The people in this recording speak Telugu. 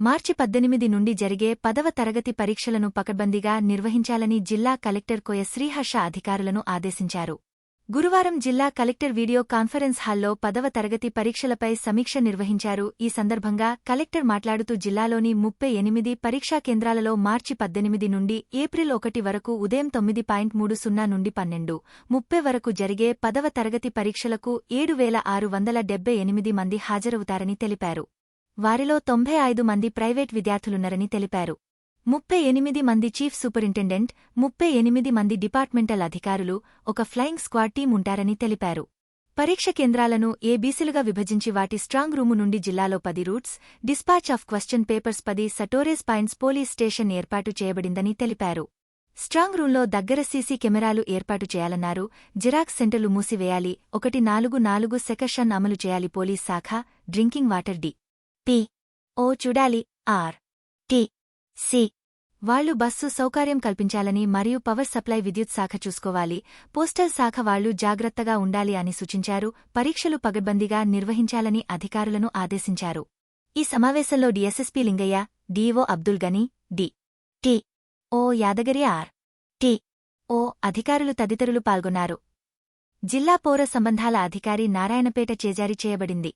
మార్చి పద్దెనిమిది నుండి జరిగే పదవ తరగతి పరీక్షలను పకడ్బందీగా నిర్వహించాలని జిల్లా కలెక్టర్ కోయ శ్రీహర్ష అధికారులను ఆదేశించారు. గురువారం జిల్లా కలెక్టర్ వీడియో కాన్ఫరెన్స్ హాల్లో పదవ తరగతి పరీక్షలపై సమీక్ష నిర్వహించారు. ఈ సందర్భంగా కలెక్టర్ మాట్లాడుతూ జిల్లాలోని ముప్పై ఎనిమిది పరీక్షా కేంద్రాలలో మార్చి పద్దెనిమిది నుండి ఏప్రిల్ ఒకటి వరకు ఉదయం తొమ్మిది పాయింట్ మూడు సున్నా నుండి పన్నెండు ముప్పై వరకు జరిగే పదవ తరగతి పరీక్షలకు ఏడు వేల ఆరు వందల డెబ్బై ఎనిమిది మంది హాజరవుతారని తెలిపారు. వారిలో తొంభై ఐదు మంది ప్రైవేట్ విద్యార్థులున్నారని తెలిపారు. ముప్పై ఎనిమిది మంది చీఫ్ సూపరింటెండెంట్ ముప్పై ఎనిమిది మంది డిపార్ట్మెంటల్ అధికారులు ఒక ఫ్లయింగ్ స్క్వాడ్ టీం ఉంటారని తెలిపారు. పరీక్ష కేంద్రాలను ఏబీసీలుగా విభజించి వాటి స్ట్రాంగ్ రూము నుండి జిల్లాలో పది routes dispatch of question papers పది సటోరేజ్ పాయింట్స్ పోలీస్ స్టేషన్ ఏర్పాటు చేయబడిందని తెలిపారు. స్ట్రాంగ్ రూంలో దగ్గర సీసీ కెమెరాలు ఏర్పాటు చేయాలన్నారు. జిరాక్స్ సెంటర్లు మూసివేయాలి. ఒకటి నాలుగు నాలుగు సెకషన్ అమలు చేయాలి పోలీస్ శాఖ drinking water D. P O చూడాలి ఆర్ టి సి. వాళ్ళు బస్సు సౌకర్యం కల్పించాలని మరియు పవర్ సప్లై విద్యుత్ శాఖ చూసుకోవాలి. పోస్టల్ శాఖ వాళ్ళు జాగ్రత్తగా ఉండాలి అని సూచించారు. పరీక్షలు పగడ్బందీగా నిర్వహించాలని అధికారులను ఆదేశించారు. ఈ సమావేశంలో డిఎస్ఎస్పీ Lingaiah DO Abdul Gani D T O Yadagiri R T O అధికారులు తదితరులు పాల్గొన్నారు. జిల్లా పౌర సంబంధాల అధికారి నారాయణపేట చేజారీ చేయబడింది.